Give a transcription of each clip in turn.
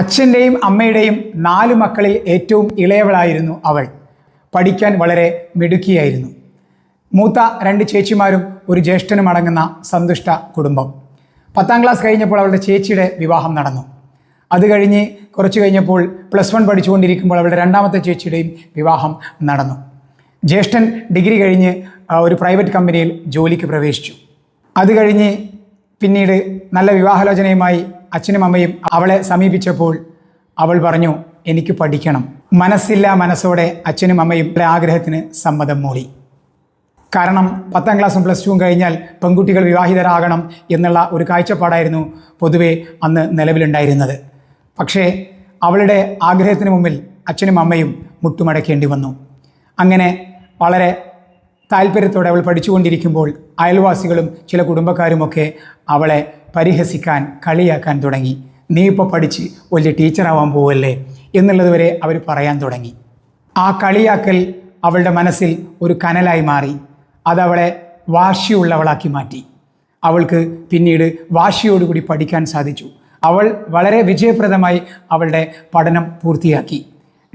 അച്ഛന്റെയും അമ്മയുടെയും നാല് മക്കളിൽ ഏറ്റവും ഇളയവളായിരുന്നു അവൾ. പഠിക്കാൻ വളരെ മിടുക്കിയായിരുന്നു. മൂത്ത രണ്ട് ചേച്ചിമാരും ഒരു ജ്യേഷ്ഠനും അടങ്ങുന്ന സന്തുഷ്ട കുടുംബം. പത്താം ക്ലാസ് കഴിഞ്ഞപ്പോൾ അവളുടെ ചേച്ചിയുടെ വിവാഹം നടന്നു. അത് കഴിഞ്ഞ് കുറച്ച് കഴിഞ്ഞപ്പോൾ പ്ലസ് വൺ പഠിച്ചുകൊണ്ടിരിക്കുമ്പോൾ അവളുടെ രണ്ടാമത്തെ ചേച്ചിയുടെയും വിവാഹം നടന്നു. ജ്യേഷ്ഠൻ ഡിഗ്രി കഴിഞ്ഞ് ഒരു പ്രൈവറ്റ് കമ്പനിയിൽ ജോലിക്ക് പ്രവേശിച്ചു. അത് കഴിഞ്ഞ് പിന്നീട് നല്ല വിവാഹാലോചനയുമായി അച്ഛനും അമ്മയും അവളെ സമീപിച്ചപ്പോൾ അവൾ പറഞ്ഞു എനിക്ക് പഠിക്കണം. മനസ്സില്ല മനസ്സോടെ അച്ഛനും അമ്മയും ആഗ്രഹത്തിന് സമ്മതം മൂളി കാരണം പത്താം ക്ലാസ്സും പ്ലസ് ടുവും കഴിഞ്ഞാൽ പെൺകുട്ടികൾ വിവാഹിതരാകണം എന്നുള്ള ഒരു കാഴ്ചപ്പാടായിരുന്നു പൊതുവെ അന്ന് നിലവിലുണ്ടായിരുന്നത്. പക്ഷേ അവളുടെ ആഗ്രഹത്തിന് മുമ്പിൽ അച്ഛനും അമ്മയും മുട്ടുമടക്കേണ്ടി വന്നു. അങ്ങനെ വളരെ താല്പര്യത്തോടെ അവൾ പഠിച്ചുകൊണ്ടിരിക്കുമ്പോൾ അയൽവാസികളും ചില കുടുംബക്കാരുമൊക്കെ അവളെ പരിഹസിക്കാൻ കളിയാക്കാൻ തുടങ്ങി. നീ ഇപ്പോൾ പഠിച്ച് വലിയ ടീച്ചറാവാൻ പോവല്ലേ? എന്നുള്ളതുവരെ അവർ പറയാൻ തുടങ്ങി. ആ കളിയാക്കൽ അവളുടെ മനസ്സിൽ ഒരു കനലായി മാറി. അതവളെ വാശിയുള്ളവളാക്കി മാറ്റി. അവൾക്ക് പിന്നീട് വാശിയോടുകൂടി പഠിക്കാൻ സാധിച്ചു. അവൾ വളരെ വിജയപ്രദമായി അവളുടെ പഠനം പൂർത്തിയാക്കി.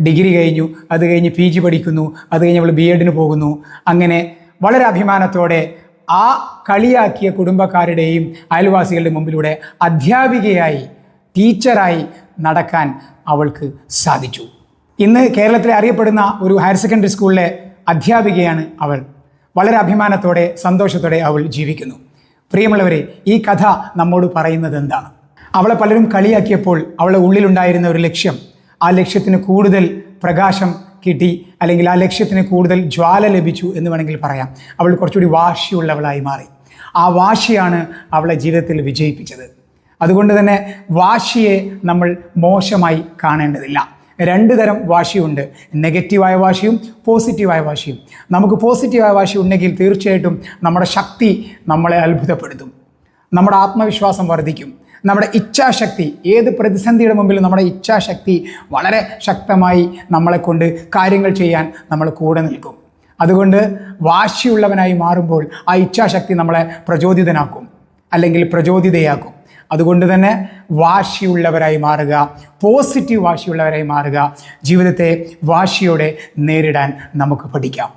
ഡിഗ്രി കഴിഞ്ഞു അത് കഴിഞ്ഞ് പി ജി പഠിക്കുന്നു അത് കഴിഞ്ഞ് അവൾ ബി എഡിന് പോകുന്നു. അങ്ങനെ വളരെ അഭിമാനത്തോടെ ആ കളിയാക്കിയ കുടുംബക്കാരുടെയും അയൽവാസികളുടെ മുമ്പിലൂടെ അധ്യാപികയായി ടീച്ചറായി നടക്കാൻ അവൾക്ക് സാധിച്ചു. ഇന്ന് കേരളത്തിലെ അറിയപ്പെടുന്ന ഒരു ഹയർ സെക്കൻഡറി സ്കൂളിലെ അധ്യാപികയാണ് അവൾ. വളരെ അഭിമാനത്തോടെ സന്തോഷത്തോടെ അവൾ ജീവിക്കുന്നു. പ്രിയമുള്ളവരെ ഈ കഥ നമ്മോട് പറയുന്നത് എന്താണ്? അവളെ പലരും കളിയാക്കിയപ്പോൾ അവളെ ഉള്ളിലുണ്ടായിരുന്ന ഒരു ലക്ഷ്യം ആ ലക്ഷ്യത്തിന് കൂടുതൽ പ്രകാശം കിട്ടി അല്ലെങ്കിൽ ആ ലക്ഷ്യത്തിന് കൂടുതൽ ജ്വാല ലഭിച്ചു എന്ന് വേണമെങ്കിൽ പറയാം. അവൾ കുറച്ചുകൂടി വാശിയുള്ളവളായി മാറി. ആ വാശിയാണ് അവളെ ജീവിതത്തിൽ വിജയിപ്പിച്ചത്. അതുകൊണ്ട് തന്നെ വാശിയെ നമ്മൾ മോശമായി കാണേണ്ടതില്ല. രണ്ട് തരം വാശിയുണ്ട്. നെഗറ്റീവായ വാശിയും പോസിറ്റീവായ വാശിയും. നമുക്ക് പോസിറ്റീവായ വാശി ഉണ്ടെങ്കിൽ തീർച്ചയായിട്ടും നമ്മുടെ ശക്തി നമ്മളെ അത്ഭുതപ്പെടുത്തും. നമ്മുടെ ആത്മവിശ്വാസം വർദ്ധിക്കും. നമ്മുടെ ഇച്ഛാശക്തി ഏത് പ്രതിസന്ധിയുടെ മുമ്പിലും നമ്മുടെ ഇച്ഛാശക്തി വളരെ ശക്തമായി നമ്മളെ കൊണ്ട് കാര്യങ്ങൾ ചെയ്യാൻ നമ്മൾ കൂടെ നിൽക്കും. അതുകൊണ്ട് വാശിയുള്ളവനായി മാറുമ്പോൾ ആ ഇച്ഛാശക്തി നമ്മളെ പ്രചോദിതനാക്കും അല്ലെങ്കിൽ പ്രചോദിതയാക്കും. അതുകൊണ്ട് തന്നെ വാശിയുള്ളവരായി മാറുക പോസിറ്റീവ് വാശിയുള്ളവരായി മാറുക ജീവിതത്തെ വാശിയോടെ നേരിടാൻ നമുക്ക് പഠിക്കാം.